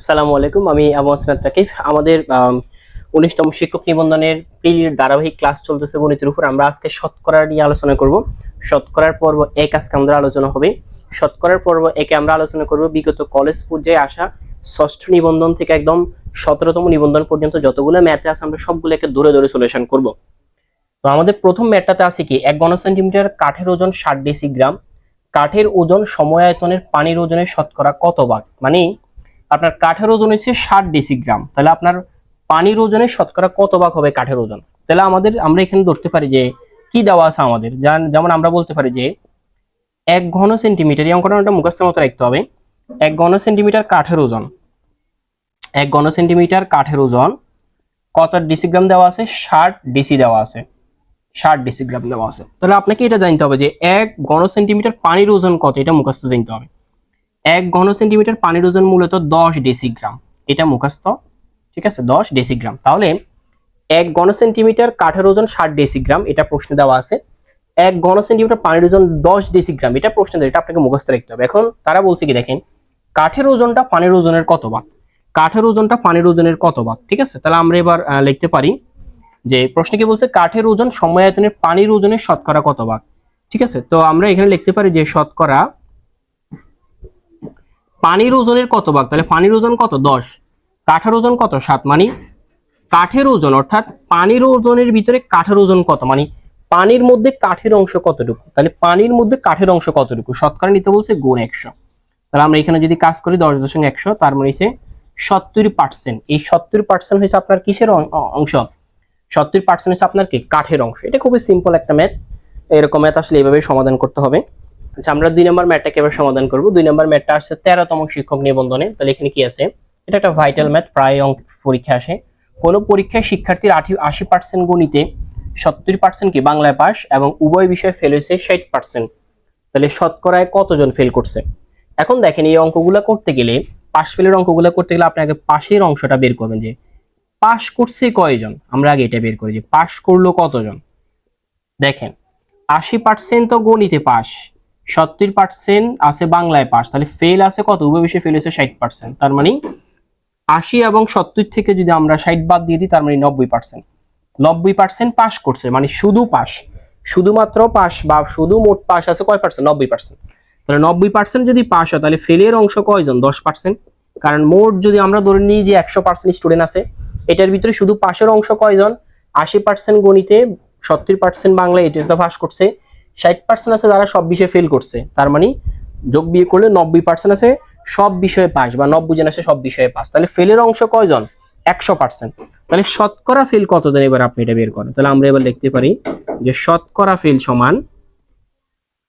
আসসালামু আলাইকুম, আমি আবু তাকিফ আমাদের উনিশতম শিক্ষক নিবন্ধনের প্রিলির ধারাবাহিক ক্লাস চলতেছে গণিতের উপর। আমরা আজকে শতকরা নিয়ে আলোচনা করব। শতকরার পর্ব এক আজকে আমাদের আলোচনা হবে। শতকরার পর্ব একে আমরা আলোচনা করব বিগত কলেজ পর্যায়ে আসা ষষ্ঠ নিবন্ধন থেকে একদম সতেরোতম নিবন্ধন পর্যন্ত যতগুলো ম্যাথে আছে, আমরা সবগুলোকে দূরে দূরে সলিউশন করব। তো আমাদের প্রথম ম্যাথটাতে আছে কি? এক ঘন সেন্টিমিটার কাঠের ওজন ষাট ডিসি গ্রাম কাঠের ওজন সময় আয়তনের পানির ওজনের শতকরা কত ভাগ? মানে আপনার কাঠের ওজন হচ্ছে ষাট ডেসিগ্রাম। তাহলে আপনার পানির ওজনের শতকরা কত ভাগ হবে কাঠের ওজন? তাহলে আমাদের, আমরা এখানে ধরতে পারি যে কি দেওয়া আছে আমাদের? যেমন- যেমন আমরা বলতে পারি যে এক ঘন সেন্টিমিটার, এই অঙ্কটা মুখস্থের মতো রাখতে হবে। এক ঘন সেন্টিমিটার কাঠের ওজন। এক ঘন সেন্টিমিটার কাঠের ওজন কত ডেসিগ্রাম দেওয়া আছে? ষাট ডিসি দেওয়া আছে। ষাট ডেসিগ্রাম দেওয়া আছে। তাহলে আপনাকে এটা জানতে হবে যে এক ঘন সেন্টিমিটার পানির ওজন কত? এটা মুখস্থ জানতে হবে। এক ঘন সেন্টিমিটার পানির ওজন মূলত দশ ডেসিগ্রাম। এটা মুখস্থ, ঠিক আছে? দশ ডেসিগ্রাম। তাহলে এক ঘন সেন্টিমিটার কাঠের ওজন ষাট ডেসিগ্রাম, এটা প্রশ্নে দেওয়া আছে। এক ঘন সেন্টিমিটার পানির ওজন দশ ডেসিগ্রাম, এটা প্রশ্ন এটা আপনাকে মুখস্থ রাখতে হবে। এখন তারা বলছে কি, দেখেন, কাঠের ওজনটা পানির ওজনের কত ভাগ? কাঠের ওজনটা পানির ওজনের কত ভাগ? ঠিক আছে? তাহলে আমরা এবার লিখতে পারি যে প্রশ্ন কি বলছে, কাঠের ওজন সময়ায়তনের পানির ওজনের শতকরা কত ভাগ? ঠিক আছে? তো আমরা এখানে লিখতে পারি যে শতকরা পানির ওজনের কত ভাগ? তাহলে পানির ওজন কত? দশ। কাঠের ওজন কত? সাত। মানে কাঠের ওজন, অর্থাৎ পানির ওজনের ভিতরে কাঠের ওজন কত? মানে পানির মধ্যে কাঠের অংশ কতটুকু? তাহলে পানির মধ্যে কাঠের অংশ কতটুকু? শতকরা নিতে বলছে গুণ একশো। তাহলে আমরা এখানে যদি কাজ করি দশ দশমিক একশো, তার মানে হচ্ছে সত্তর পার্সেন্ট এই সত্তর পার্সেন্ট হচ্ছে আপনার কিসের অংশ? সত্তর পার্সেন্ট হচ্ছে আপনার কি? কাঠের অংশ। এটা খুবই সিম্পল একটা ম্যাথ এরকম ম্যাথ আসলে এইভাবে সমাধান করতে হবে। আচ্ছা আমরা দুই নম্বর ম্যাথটাকে এবার সমাধান করব। দুই নম্বর ম্যাথটা আসছে তেরোতম শিক্ষক নিবন্ধনে। তাহলে এখানে কি আছে? এটা একটা ভাইটাল ম্যাথ প্রায় অঙ্ক পরীক্ষা আসে। কোনো পরীক্ষায় শিক্ষার্থীর আশি আশি পার্সেন্ট গণিতে সত্তর পার্সেন্ট কি বাংলায় পাস এবং উভয় বিষয়ে ফেল হয়েছে ষাট পার্সেন্ট তাহলে শতকরায় কতজন ফেল করছে? এখন দেখেন, এই অঙ্কগুলো করতে গেলে পাশ ফেলের অঙ্কগুলো করতে গেলে আপনি আগে পাশের অংশটা বের করবেন যে পাশ করছে কয়জন? আমরা আগে এটা বের করি যে পাশ করল কতজন? দেখেন, আশি পার্সেন্ট তো গণিতে পাস সত্তর পার্সেন্ট আছে বাংলায় পাস তাহলে ফেল আছে কত? বিষয়ে ফেল হয়েছে ষাট পার্সেন্ট তার মানে আশি এবং সত্তর থেকে যদি আমরা ষাট বাদ দিয়ে দিই, তার মানে নব্বই পার্সেন্ট নব্বই পার্সেন্ট পাস করছে মানে শুধু পাস শুধুমাত্র পাস বা শুধু মোট পাস আছে কয় পার্সেন্ট নব্বই পার্সেন্ট তাহলে নব্বই পার্সেন্ট যদি পাস হয়, তাহলে ফেলের অংশ কয়জন? দশ পার্সেন্ট কারণ মোট যদি আমরা ধরে নিই যে একশো পার্সেন্ট স্টুডেন্ট আছে, এটার ভিতরে শুধু পাশের অংশ কয়জন? আশি পার্সেন্ট গণিতে, সত্তর পার্সেন্ট বাংলা এটা তো পাস করছে। ষাট পার্সেন্ট আছে যারা সব বিষয়ে ফেল করছে। তার মানে যোগ বিয়ে করলে নব্বই পার্সেন্ট আছে, সব বিষয়ে পাস বা নব্বই জন আছে, সব বিষয়ে পাস। তাহলে ফেলের অংশ কয়জন? একশো পার্সেন্ট তাহলে শতকরা ফেল কতজন এবার আপনি এটা বের করেন? তাহলে আমরা এবার লিখতে পারি যে শতকরা ফেল সমান,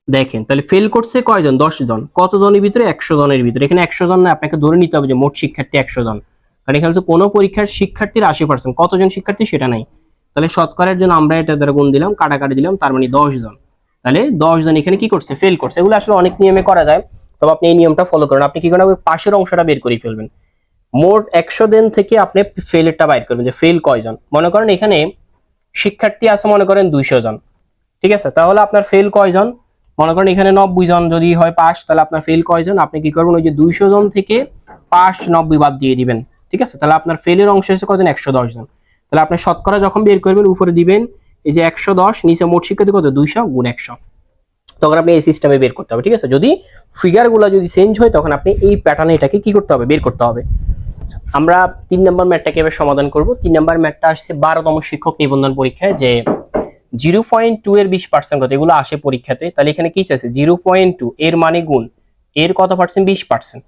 দেখেন, তাহলে ফেল করছে কয়জন? দশ জন কতজনের ভিতরে? একশো জনের ভিতরে। এখানে একশো জন না, আপনাকে ধরে নিতে হবে যে মোট শিক্ষার্থী একশো জন। কারণ এখানে হচ্ছে কোনো পরীক্ষার শিক্ষার্থীর আশি পার্সেন্ট কতজন শিক্ষার্থী? সেটা নাই। তাহলে শতকরার জন্য আমরা এটা দ্বারা গুণ দিলাম, কাটাকাটি দিলাম, তার মানে দশ জন তাহলে দশ জন এখানে কি করছে? ফেল করছে। এগুলো আসলে অনেক নিয়মে করা যায়। তবে আপনি এই নিয়মটা ফলো করেন। আপনি কি করেন পাশের অংশটা বের করে ফেলবেন। মোট একশো দিন থেকে আপনি ফেলেরটা বাইর করবেন যে ফেল কয়জন? মনে করেন এখানে শিক্ষার্থী আছে, মনে করেন দুইশো জন। ঠিক আছে? তাহলে আপনার ফেল কয়জন? মনে করেন এখানে নব্বই জন যদি হয় পাস তাহলে আপনার ফেল কয়জন? আপনি কি করবেন? ওই যে দুইশো জন থেকে পাস নব্বই বাদ দিয়ে দিবেন। ঠিক আছে? তাহলে আপনার ফেলের অংশ হচ্ছে কয়জন? একশো দশ জন। তাহলে আপনি শতকরা যখন বের করবেন, উপরে দিবেন এই যে একশো দশ, নিচে মোট শিক্ষার্থী কত? দুইশো গুণ একশো। তখন আপনি এই সিস্টেমে বের করতে হবে, ঠিক আছে? যদি ফিগারগুলো যদি চেঞ্জ হয়, তখন আপনি এই প্যাটার্নে এটাকে কি করতে হবে? বের করতে হবে। আমরা তিন নম্বর ম্যাটটাকে এবার সমাধান করব। তিন নম্বর ম্যাটটা আসছে বারোতম শিক্ষক নিবন্ধন পরীক্ষায়, যে জিরো পয়েন্ট টু এর বিশ পার্সেন্ট কত? এগুলো আসে পরীক্ষাতে। তাহলে এখানে কি চাইছে? জিরো পয়েন্ট টু এর মানে গুণ। এর কত পার্সেন্ট বিশ পার্সেন্ট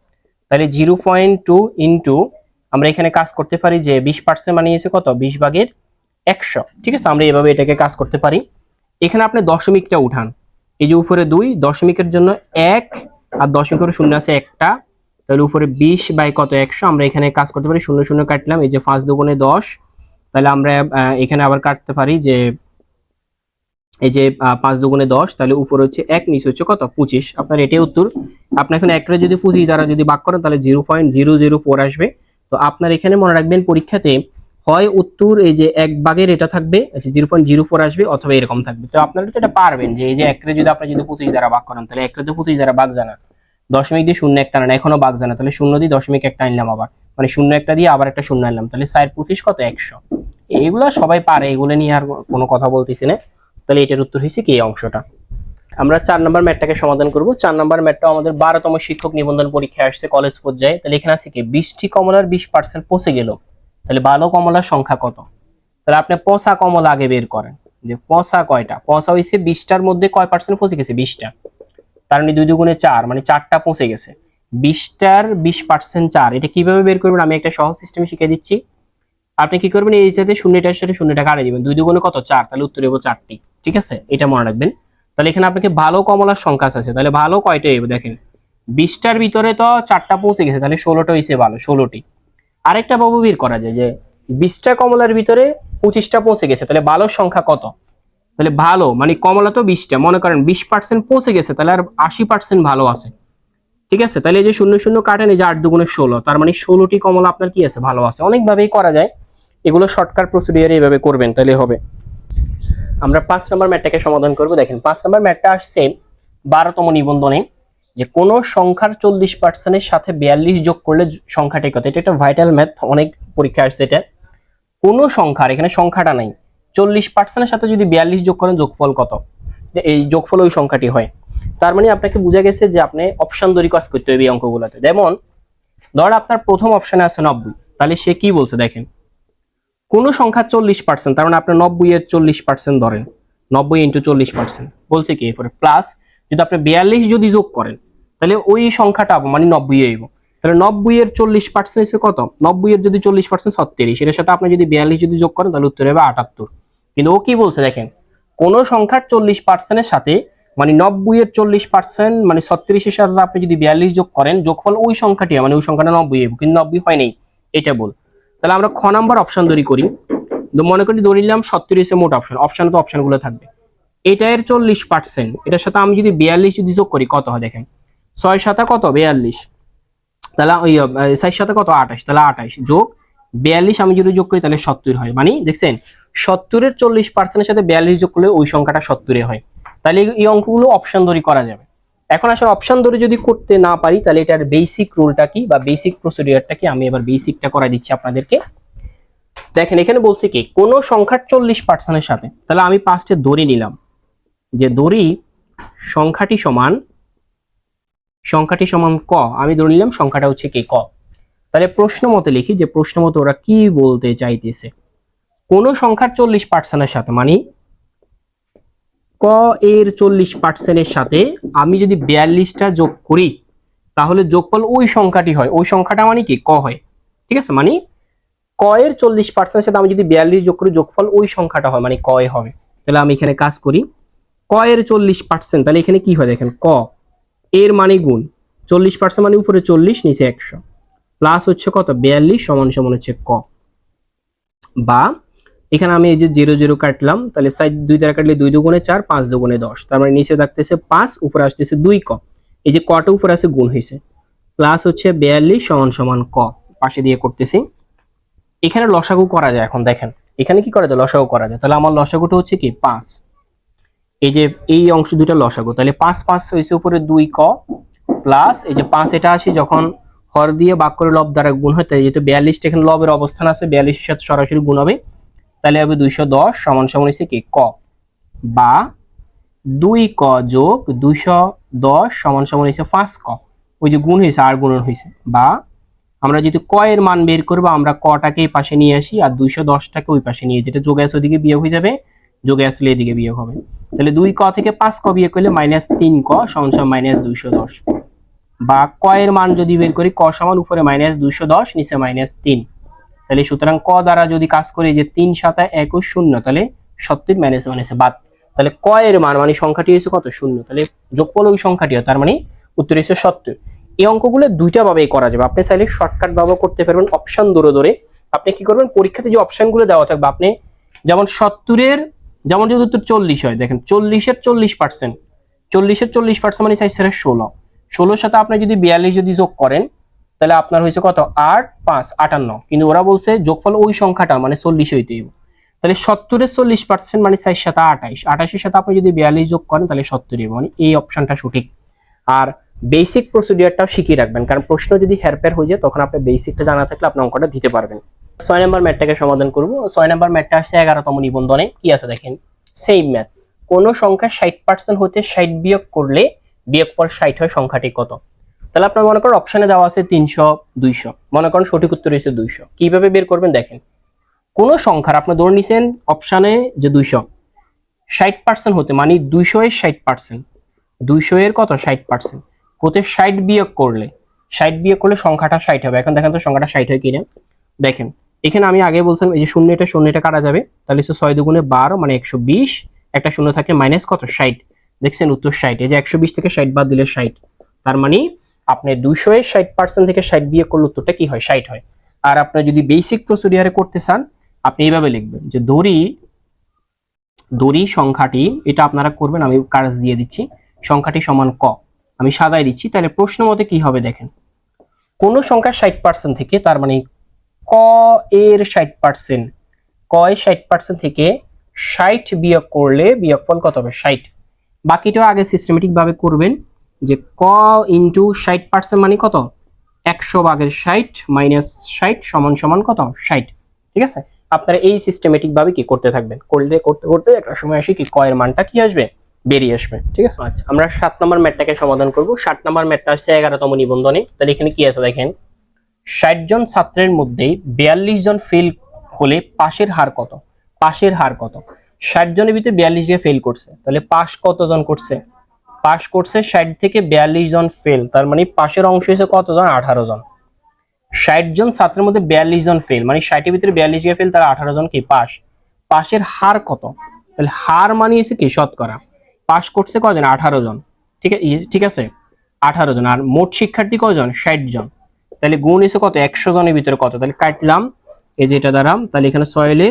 তাহলে জিরো পয়েন্ট টু ইন্টু আমরা এখানে কাজ করতে পারি যে বিশ পার্সেন্ট মানে এসে কত? বিশ ভাগের একশো। ঠিক আছে? আমরা এভাবে এটাকে কাজ করতে পারি। এখানে আপনি দশমিকটা উঠান। এই যে উপরে দুই, দশমিকের জন্য এক, আর দশমিকের শূন্য আছে একটা। তাহলে উপরে বিশ বাই কত? একশো। আমরা এখানে কাজ করতে পারি, শূন্য শূন্য কাটলাম। এই যে পাঁচ দুগুণে দশ। তাহলে আমরা এখানে আবার কাটতে পারি যে, এই যে পাঁচ দুগুণে দশ, তাহলে উপরে হচ্ছে এক, নিচে হচ্ছে কত? পঁচিশ। আপনার এটাই উত্তর। আপনি এখন একটা যদি পঁচিশ দ্বারা যদি বাক করেন, তাহলে zero point zero zero four আসবে। তো আপনার এখানে মনে রাখবেন পরীক্ষাতে হয় উত্তর, এই যে এক ভাগের এটা থাকবে আচ্ছা জিরো পয়েন্ট জিরো ফোর আসবে, অথবা এরকম থাকবে। তো আপনারা তো এটা পারবেন যে এই যে একরে যদি আপনি যদি পঁচিশ দ্বারা বাক করেন, তাহলে একরে তো পঁচিশ দ্বারা বাঘ জানা। দশমিক দিয়ে শূন্য একটা আনেন এখনও বাঘ জানা, তাহলে শূন্য দিয়ে দশমিক একটা আনলাম আবার। মানে শূন্য একটা দিয়ে আবার একটা শূন্য আনলাম, তাহলে চার পঁচিশ কত? একশো। এইগুলো সবাই পারে, এগুলো নিয়ে আর কোনো কথা বলতেছি না। তাহলে এটার উত্তর হয়েছে কি, এই অংশটা। আমরা চার নম্বর ম্যাটটাকে সমাধান করব। চার নম্বর ম্যাটটা আমাদের বারোতম শিক্ষক নিবন্ধন পরীক্ষায় আসছে কলেজ পর্যায়ে। তাহলে এখানে আছে কি বিশটি কমলার বিশ পার্সেন্ট পচে গেল। তাহলে ভালো কমলার সংখ্যা কত? তাহলে আপনি পচা কমলা আগে বের করেন। যে পচা কয়টা? পচা হয়েছে বিশটার মধ্যে কয় পার্সেন্ট পচে গেছে? বিশটা। তার মানে দুই দুগুণে চার মানে চারটা পচে গেছে। বিশটার বিশ পার্সেন্ট চার, এটা কীভাবে বের করবেন? আমি একটা সহজ সিস্টেম শিখিয়ে দিচ্ছি। আপনি কি করবেন? এই সাথে শূন্যটার সাথে শূন্যটা কাটে দিবেন। দুই দুগুণে কত? চার। তাহলে উত্তর হব চারটি। ঠিক আছে? এটা মনে রাখবেন। তাহলে এখানে আপনাকে ভালো কমলার সংখ্যা আছে। তাহলে ভালো কয়টা দেখেন। বিশটার ভিতরে তো চারটা পৌঁছে গেছে। তাহলে ষোলোটা হয়েছে ভালো ষোলোটি। আরেকটা বাবু বের করা যায় যে বিশটা কমলার ভিতরে পঁচিশটা পৌঁছে গেছে, তাহলে ভালোর সংখ্যা কত? তাহলে ভালো মানে কমলা তো বিশটা, মনে করেন বিশ পার্সেন্ট পৌঁছে গেছে, তাহলে আর আশি পার্সেন্ট ভালো আছে। ঠিক আছে? তাহলে যে শূন্য শূন্য কাটেন, এই যে আট দুগুণে ষোলো, তার মানে ষোলোটি কমলা আপনার কি আছে? ভালো আছে। অনেকভাবেই করা যায়। এগুলো শর্টকাট প্রসিডিয়ারে এইভাবে করবেন, তাহলে হবে। আমরা পাঁচ নম্বর ম্যাটটাকে সমাধান করব। দেখেন, পাঁচ নম্বর ম্যাটটা আসছে বারোতম নিবন্ধনে। যে কোন সংখ্যার চল্লিশ পার্সেন্টের সাথে বিয়াল্লিশ যোগ করলে সংখ্যাটি কত? এটা একটা ভাইটাল ম্যাথ অনেক পরীক্ষা আসছে এটা। কোন সংখ্যার, এখানে সংখ্যাটা নাই। চল্লিশ পার্সেন্টের সাথে যদি বিয়াল্লিশ যোগ করেন, যোগফল কত? এই যোগফল ওই সংখ্যাটি হয়। তার মানে আপনাকে বোঝা গেছে যে আপনি অপশন দড়ি কাজ করতে হবে এই অঙ্কগুলোতে। যেমন, ধর আপনার প্রথম অপশনে আছে নব্বই। তাহলে সে কি বলছে দেখেন? কোন সংখ্যা চল্লিশ পার্সেন্ট তার মানে আপনার নব্বই এর চল্লিশ পার্সেন্ট ধরেন। নব্বই ইন্টু চল্লিশ পার্সেন্ট বলছে কি এরপরে? প্লাস যদি আপনি বিয়াল্লিশ যদি যোগ করেন, তাহলে ওই সংখ্যাটা মানে নব্বই আইব তাহলে নব্বই এর চল্লিশ পার্সেন্ট হচ্ছে কত? নব্বই এর যদি চল্লিশ পার্সেন্ট ছত্রিশ এর সাথে আপনি যদি বিয়াল্লিশ যদি যোগ করেন, তাহলে উত্তর হবে আটাত্তর। কিন্তু ও কি বলছে দেখেন, কোন সংখ্যার চল্লিশ পার্সেন্টের সাথে মানে নব্বই এর চল্লিশ পার্সেন্ট মানে ছত্রিশের সাথে আপনি যদি বিয়াল্লিশ যোগ করেন, যোগফল ওই সংখ্যাটি মানে ওই সংখ্যাটা নব্বই আইব কিন্তু নব্বই হয় নাই, এটা বল। তাহলে আমরা খ নাম্বার অপশন তৈরি করি। মনে করি ধরে নিলাম সত্তরিশে মোট অপশন অপশন তো অপশনগুলো থাকবে। এটা এর চল্লিশ পার্সেন্ট এটার সাথে আমি যদি বিয়াল্লিশ যদি যোগ করি, কত হয় দেখেন? ছয় সাথে কত? বিয়াল্লিশ। তাহলে ওই ছয় সাথে কত? আঠাশ। তাহলে আঠাশ যোগ বিয়াল্লিশ আমি যদি যোগ করি, তাহলে সত্তর হয়। মানে দেখছেন, সত্তরের চল্লিশ পার্সেন্টের সাথে বিয়াল্লিশ যোগ করলে ওই সংখ্যাটা সত্তরে হয়। তাহলে এই- অঙ্কগুলো অপশান দড়ি করা যাবে। এখন আসলে অপশন ধরে যদি করতে না পারি, তাহলে এটার বেসিক রুলটা কি বা বেসিক প্রসিডিউরটা কি? আমি এবার বেসিকটা করা দিচ্ছি আপনাদেরকে। দেখেন, এখানে বলছে কি, কোনো সংখ্যার চল্লিশ পার্সেন্টের সাথে, তাহলে আমি পাঁচটা দড়ি নিলাম। যে দড়ি সংখ্যাটি সমান সংখ্যাটি সমান ক, আমি ধরে নিলাম সংখ্যাটা হচ্ছে কে ক। তাহলে প্রশ্ন মতে লিখি যে প্রশ্ন মতে ওরা কি বলতে চাইতেছে। কোন সংখ্যার চল্লিশ পার্সেন্টের সাথে মানে ক এর চল্লিশ পার্সেন্টের সাথে আমি যদি বিয়াল্লিশটা যোগ করি, তাহলে যোগফল ওই সংখ্যাটি হয়। ওই সংখ্যাটা মানে কি? ক হয়। ঠিক আছে? মানে ক এর চল্লিশ পার্সেন্টের সাথে আমি যদি বিয়াল্লিশ যোগ করি, যোগফল ওই সংখ্যাটা হয় মানে কয় হবে। তাহলে আমি এখানে কাজ করি। ক এর চল্লিশ পার্সেন্ট তাহলে এখানে কি হয় দেখেন, ক, এর মানে গুণ, চল্লিশ পার্সেন্ট মানে উপরে চল্লিশ, নিচে একশো। প্লাস হচ্ছে কত? বিয়াল্লিশ সমান সমান হচ্ছে ক। বা, এখানে আমি এই যে জিরো জিরো কাটলাম, তাহলে সাইড দুই দ্বারা কাটলে দুই দুগুণে চার, পাঁচ দুগুণে দশ। তার মানে নিচে থাকতেছে পাঁচ, উপরে আসতেছে দুই ক। এই যে কটা উপরে আছে, গুণ হয়েছে। প্লাস হচ্ছে বিয়াল্লিশ সমান সমান ক, পাশে দিয়ে করতেছি। এখানে লসাগু করা যায় এখন, দেখেন। এখানে কি করা যায়? লসাগু করা যায়। তাহলে আমার লসাগুটা হচ্ছে কি? পাঁচ। এই যে এই অংশ দুইটা লসাগু, তাহলে পাঁচ পাঁচ হয়েছে উপরে দুই ক প্লাস এই যে পাঁচ এটা আসি যখন হর দিয়ে বাক করে লব দ্বারা গুণ হয়, তাই যেহেতু বিয়াল্লিশটা এখানে লবের অবস্থান আছে বিয়াল্লিশের সাথে সরাসরি গুণ হবে, তাহলে হবে দুইশো দশ সমান সমান হয়েছে কি? ক। বা দুই ক যোগ দুইশো দশ সমান সমান হয়েছে পাঁচ ক। ওই যে গুণ হয়েছে, আর গুণন হয়েছে। বা আমরা যেহেতু ক এর মান বের করব, আমরা কটাকে এই পাশে নিয়ে আসি, আর দুইশো দশটাকে ওই পাশে নিয়ে যেটা যোগে আসলে ওদিকে বিয়োগ হয়ে যাবে যোগে আসলে এদিকে বিয়োগ হবে। তাহলে দুই ক থেকে পাঁচ ক বিয়োগ করলে মাইনাস তিন ক সমান মাইনাস দুইশো দশ। বা ক এর মান যদি বের করি, ক সমান উপরে মাইনাস দুইশো দশ, নিচে মাইনাস তিন। তাহলে সুতরাং ক দ্বারা যদি কাজ করি যে তিন সাতা একুশ শূন্য, তাহলে সত্তর মাইনাস মাইনাসে বাদ। তাহলে ক এর মান মানে সংখ্যাটি হচ্ছে কত? শূন্য। তাহলে যোগফল ওই সংখ্যাটি হয় তার মানে উত্তর হচ্ছে সত্তর। এই অঙ্কগুলো দুইটা ভাবেই করা যাবে। আপনি চাইলে শর্টকাট ভাবে করতে পারবেন অপশন ধরে ধরে। আপনি কি করবেন? পরীক্ষাতে যে অপশনগুলো দেওয়া থাকবে, আপনি যেমন সত্তরের যেমন যদি উত্তর চল্লিশ হয়, দেখেন চল্লিশের চল্লিশ পার্সেন্ট চল্লিশের চল্লিশ পার্সেন্ট মানে চাইছে ষোলো। ষোলোর সাথে আপনি যদি বিয়াল্লিশ যদি যোগ করেন, তাহলে আপনার হয়েছে কত? আট, পাঁচ, আটান্ন। কিন্তু ওরা বলছে যোগফল ওই সংখ্যাটা মানে চল্লিশ হইতে তাহলে সত্তরের চল্লিশ পার্সেন্ট মানে সাইজ সাথে আঠাইশ। আঠাশের সাথে আপনি যদি বিয়াল্লিশ যোগ করেন, তাহলে সত্তর হইব। মানে এই অপশনটা সঠিক। আর বেসিক প্রসিডিওরটাও শিখিয়ে রাখবেন। কারণ প্রশ্ন যদি হেরফের হয়ে যায়, তখন আপনি বেসিকটা জানা থাকলে আপনি অঙ্কটা দিতে পারবেন। ছয় নম্বর ম্যাথটাকে সমাধান করব। ছয় নম্বর ম্যাথটা আসছে এগারোতম নিবন্ধনে। কি আছে দেখেন? সেম ম্যাথ কোন সংখ্যা ষাট পার্সেন্ট হতে ষাট বিয়োগ করলে বিয়োগ পর ষাট হয় সংখ্যাটি কত? তাহলে আপনার মনে করেন অপশানে দেওয়া আছে তিনশো, দুইশো। মনে করেন সঠিক উত্তর হয়েছে দুইশো। কীভাবে বের করবেন দেখেন? কোন সংখ্যার, আপনি ধরে নিছেন অপশানে যে দুইশো। ষাট পার্সেন্ট হতে মানে দুইশো এর ষাট পার্সেন্ট দুইশো এর কত? ষাট পার্সেন্ট হতে ষাট বিয়োগ করলে, ষাট বিয়োগ করলে সংখ্যাটা ষাট হবে। এখন দেখেন তো সংখ্যাটা ষাট হয় কিনা। দেখেন এখানে আমি আগে বলছিলাম, এই যে শূন্য এটা শূন্য এটা কাটা যাবে? তাহলে হচ্ছে ছয় দুগুণে বারো মানে একশো বিশ, একটা শূন্য থাকে মাইনাস কত? ষাট। দেখছেন উত্তর ষাট, এই যে একশো বিশ থেকে ষাট বাদ দিলে ষাট। তার মানে আপনি দুশো এর ষাট পার্সেন্ট থেকে ষাট বিয়ে করলে উত্তরটা কি হয়? ষাট হয়। আর আপনি যদি বেসিক প্রসিডিয়ারে করতে চান, আপনি এইভাবে লিখবেন যে দড়ি দড়ি সংখ্যাটি, এটা আপনারা করবেন, আমি কাজ দিয়ে দিচ্ছি, সংখ্যাটি সমান ক। আমি সাদাই দিচ্ছি, তাহলে প্রশ্ন মতে কি হবে দেখেন? কোন সংখ্যা ষাট পার্সেন্ট থেকে, তার মানে ক এর ষাট পার্সেন্ট ক এর ষাট পার্সেন্ট থেকে ষাট বিয়োগ করলে বিয়োগফল কত হবে? ষাট। বাকিটাও আগে সিস্টেমেটিক ভাবে করবেন যে ক ইন্টু ষাট পার্সেন্ট মানে কত? একশো ভাগের ষাট মাইনাস ষাট সমান সমান কত? ষাট। ঠিক আছে? আপনারা এই সিস্টেমেটিক ভাবে কি করতে থাকবেন? করলে করতে করতে একটা সময় আসে কি কয়ের মানটা কি আসবে? বেরিয়ে আসবে। ঠিক আছে? আচ্ছা। আমরা সাত নম্বর ম্যাটটাকে সমাধান করব। সাত নম্বর ম্যাটটা আসছে এগারোতম নিবন্ধনে। তাহলে এখানে কি আছে দেখেন? ষাট জন ছাত্রের মধ্যে বিয়াল্লিশ জন ফেল হলে পাশের হার কত? পাশের হার কত? ষাট জনের ভিতরে বিয়াল্লিশ জন ফেল করছে, তাহলে পাশ কতজন করছে? পাশ করছে ষাট থেকে বিয়াল্লিশ জন ফেল তার মানে পাশের অংশ হয়েছে কতজন? আঠারো জন। ষাট জন ছাত্রের মধ্যে বিয়াল্লিশ জন ফেল মানে ষাটের ভিতরে বিয়াল্লিশ জন ফেল তারা আঠারো জন কি? পাস পাশের হার কত? তাহলে হার মানিয়েছে কি? শতকরা। পাশ করছে কজন আঠারো জন। ঠিক আছে? ঠিক আছে? আঠারো জন। আর মোট শিক্ষার্থী কজন ষাট জন। তাহলে গুণ এসে কত? একশো জনের ভিতরে কত? তাহলে কাটলাম, এই যে এটা দ্বারা, তাহলে এখানে ছয়লে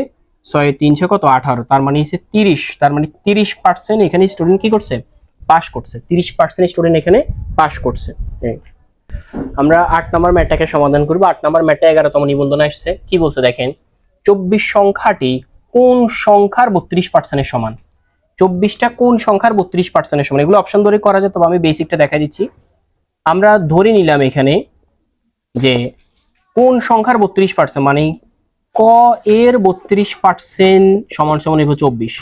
ছয় তিনশো কত? আঠারো। তার মানে হচ্ছে তিরিশ। তার মানে তিরিশ পার্সেন্ট এখানে স্টুডেন্ট কি করছে? পাস করছে। তিরিশ পার্সেন্ট স্টুডেন্ট এখানে পাস করছে। আমরা আট নম্বর ম্যাটটাকে সমাধান করব। আট নম্বর ম্যাটটা এগারোতম নিবন্ধনে আসছে। কি বলছে দেখেন? চব্বিশ সংখ্যাটি কোন সংখ্যার বত্রিশ পার্সেন্টের সমান? চব্বিশটা কোন সংখ্যার বত্রিশ পার্সেন্টের সমান? এগুলো অপশন ধরে করা যায়, তবে আমি বেসিকটা দেখা দিচ্ছি। আমরা ধরে নিলাম এখানে যে কোন সংখ্যার বত্রিশ পার্সেন্ট মানে ক এর বত্রিশ পার্সেন্ট সমান সমান এবার চব্বিশ।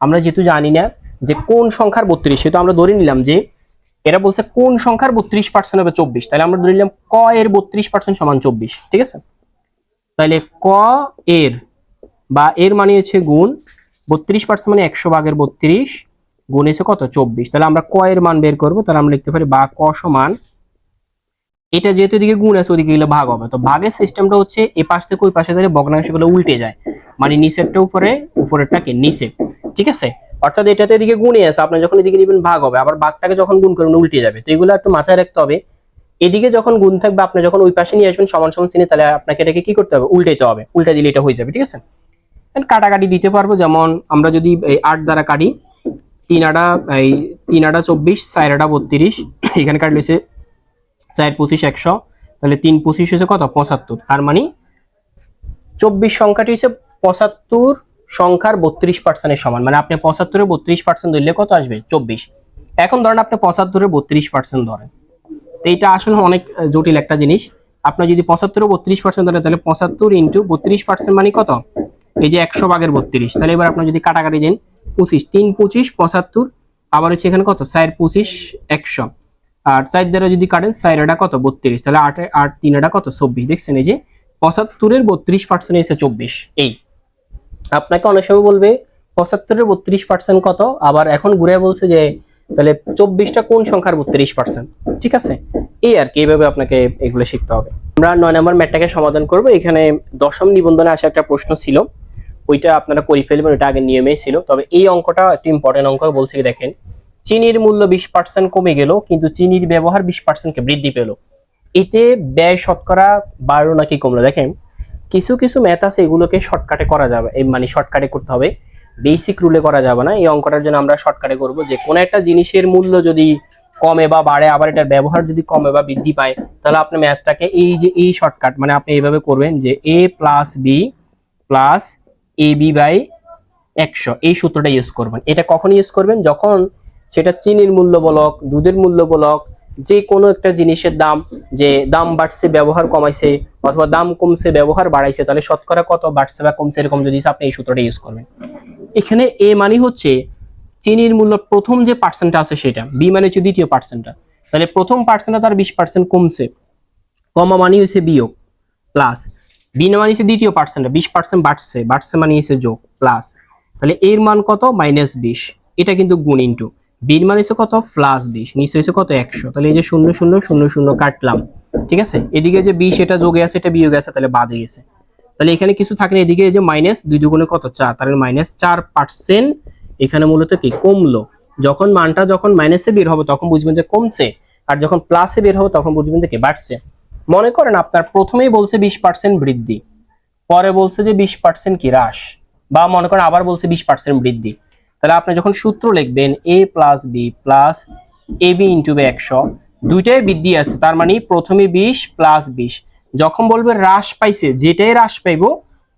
আমরা যেহেতু জানি না যে কোন সংখ্যার বত্রিশ, সেহেতু আমরা ধরে নিলাম যে এরা বলছে কোন সংখ্যার বত্রিশ পার্সেন্ট হবে চব্বিশ। তাহলে আমরা ধরে নিলাম ক এর বত্রিশ পার্সেন্ট সমান চব্বিশ, ঠিক আছে? তাহলে ক এর বা এর মানে হচ্ছে গুণ, বত্রিশ পার্সেন্ট মানে একশো ভাগের বত্রিশ গুণ এসে কত? চব্বিশ। তাহলে আমরা ক এর মান বের করব, তাহলে আমরা লিখতে পারি বা ক সমান এটা যেহেতু এদিকে গুণ আছে, ওদিকে গেলে ভাগ হবে। তো ভাগের সিস্টেমটা হচ্ছে এ পাশ থেকে ওই পাশে যাবে ভগ্নাংশগুলো উল্টে যায়। মানে নিচেরটা উপরে, উপরেরটাকে নিচে। ঠিক আছে? অর্থাৎ এটাতে এদিকে গুণে আছে। আপনি যখন এদিকে নেবেন, ভাগ হবে। আবার ভাগটাকে যখন গুণ করবেন, উল্টে যাবে। তো এগুলো একটু মাথায় রাখতে হবে। এদিকে যখন গুণ থাকবে, আপনি যখন ওই পাশে নিয়ে আসবেন, সমান সমান চিনি তাহলে আপনাকে এটাকে কি করতে হবে? উল্টাইতে হবে। উল্টে দিলে এটা হয়ে যাবে। ঠিক আছে? কাটাকাটি দিতে পারব। যেমন আমরা যদি এই আট দ্বারা কাটি, তিন আটা, এই তিন আটা চব্বিশ, চার আটা বত্রিশ, এখানে কাটলেছে চার পঁচিশ একশো, তাহলে তিন পঁচিশ হচ্ছে কত? পঁচাত্তর। তার মানে চব্বিশ সংখ্যাটি হচ্ছে পঁচাত্তর সংখ্যার বত্রিশ পার্সেন্টের সমান। মানে আপনি পঁচাত্তরের বত্রিশ পার্সেন্ট ধরলে কত আসবে? চব্বিশ। এখন ধরেন আপনি পঁচাত্তরের বত্রিশ পার্সেন্ট ধরেন। তো এটা আসলে অনেক জটিল একটা জিনিস। আপনি যদি পঁচাত্তরের বত্রিশ পার্সেন্ট ধরেন, তাহলে পঁচাত্তর ইন্টু বত্রিশ পার্সেন্ট মানে কত? এই যে একশো ভাগের বত্রিশ। তাহলে এবার আপনি যদি কাটাকাটি দেন, পঁচিশ, তিন পঁচিশ, পঁচাত্তর, আবার হচ্ছে এখানে কত? চার পঁচিশ, একশো। আর চার দ্বারা যদি কাটেন চার এটা কত? বত্রিশ। তাহলে আট আট তিন এটা কত? চব্বিশ। দেখছেন এই যে পঁচাত্তরের বত্রিশ পার্সেন্ট এসে চব্বিশ। এই। আপনাকে অনেক সময় বলবে, পঁচাত্তরের বত্রিশ পার্সেন্ট কত? আবার এখন ঘুরে বলছে যে, তাহলে চব্বিশটা কোন সংখ্যার বত্রিশ পার্সেন্ট ঠিক আছে? এই আর কি, এইভাবে আপনাকে এগুলো শিখতে হবে। আমরা নয় নম্বর ম্যাটটাকে সমাধান করব। এখানে দশম নিবন্ধনে আসা একটা প্রশ্ন ছিল। ওইটা আপনারা করে ফেলবেন, ওইটা আগে নিয়মেই ছিল। তবে এই অঙ্কটা একটু ইম্পর্টেন্ট অঙ্ক বলছে দেখেন। চিনির মূল্য বিশ পার্সেন্ট কমে গেল, কিন্তু চিনির ব্যবহার বিশ পার্সেন্টকে বৃদ্ধি পেল। এতে ব্যয় শতকরা বাড়লো নাকি কমলো। দেখেন, কিছু কিছু ম্যাথ আছে এগুলোকে শর্টকাটে করা যাবে এই মানে শর্টকাটে করতে হবে। বেসিক রুলে করা যাবে না, এই অঙ্কটার জন্য আমরা শর্টকাটে করব যে, কোনো একটা জিনিসের মূল্য যদি কমে বা বাড়ে, আবার এটার ব্যবহার যদি কমে বা বৃদ্ধি পায়, তাহলে আপনি ম্যাথটাকে এই যে, এই শর্টকাট মানে আপনি এইভাবে করবেন যে A plus B plus A B by একশো। এই সূত্রটা ইউজ করবেন। এটা কখন ইউজ করবেন? যখন সেটা চিনির মূল্য বলক, দুধের মূল্য বলক, যে কোনো একটা জিনিসের দাম, যে দাম বাড়ছে, ব্যবহার কমাইছে, অথবা দাম কমছে, ব্যবহার বাড়াইছে, তাহলে শতকরা কত বাড়ছে বা কমছে, এরকম যদি আপনি এই সূত্রটা ইউজ করবেন। এখানে এ মানে হচ্ছে চিনির মূল্য, প্রথম যে পার্সেন্টটা আছে সেটা বি মানে হচ্ছে দ্বিতীয় পার্সেন্টটা তাহলে প্রথম পার্সেন্টটা তার বিশ পার্সেন্ট কমছে। কমা মানে হচ্ছে বিয়োগ প্লাস বি মানে হচ্ছে দ্বিতীয় পার্সেন্টটা বিশ পার্সেন্ট বাড়ছে বাড়ছে মানে হচ্ছে যোগ প্লাস তাহলে এর মান কত? মাইনাস বিশ। এটা কিন্তু গুণ ইন্টু বির মান হচ্ছে কত? প্লাস বিশ, নিচে হচ্ছে কত? একশো। তাহলে এই যে শূন্য শূন্য শূন্য শূন্য কাটলাম, ঠিক আছে? এদিকে যে বিশ, এটা যোগে আছে, এটা বিয়োগে আছে, তাহলে বাদে গেছে। তাহলে এখানে কিছু থাকে না, এদিকে যে মাইনাস দুই দুগুণে কত? চার। তাহলে মাইনাস চার পার্সেন্ট এখানে মূলত কি? কমলো। যখন মানটা যখন মাইনাসে বের হবে, তখন বুঝবেন যে কমছে। আর যখন প্লাসে বের হবে, তখন বুঝবেন যে কি? বাড়ছে। মনে করেন আপনার প্রথমেই বলছে বিশ পার্সেন্ট বৃদ্ধি, পরে বলছে যে বিশ পার্সেন্ট কি? হ্রাস। বা মনে করেন আবার বলছে বিশ পার্সেন্ট বৃদ্ধি। তাহলে আপনি যখন সূত্র লিখবেন A plus B plus A B into B একশো, দুইটাই বৃদ্ধি আছে, তার মানে প্রথমে বিশ প্লাস বিশ। যখন বলবে হ্রাস পাইছে, যেটাই হ্রাস পাইবো,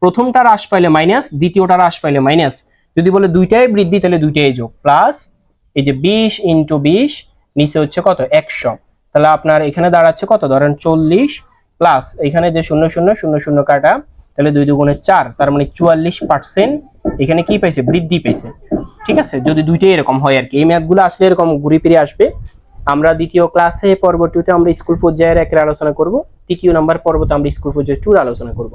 প্রথমটা হ্রাস পাইলে মাইনাস দ্বিতীয়টা হ্রাস পাইলে মাইনাস যদি বলে দুইটাই বৃদ্ধি, তাহলে দুইটাই যোগ প্লাস এই যে বিশ ইন্টু বিশ, নিচে হচ্ছে কত? একশো। তাহলে আপনার এখানে দাঁড়াচ্ছে কত? ধরেন চল্লিশ প্লাস এখানে যে শূন্য শূন্য শূন্য শূন্য কাটা, তাহলে দুই দুগুণে চার, তার মানে চুয়াল্লিশ পার্সেন্ট এখানে কি পাইছে? বৃদ্ধি পেয়েছে ঠিক আছে? যদি দুইটাই এরকম হয় আর কি। এই ম্যাথগুলো আসলে এরকম ঘুরে ফিরে আসবে। আমরা দ্বিতীয় ক্লাসে পর্ব টুতে আমরা স্কুল পর্যায়ের একের আলোচনা করব। তৃতীয় নাম্বার পর্বতে আমরা স্কুল পর্যায়ের টুর আলোচনা করব।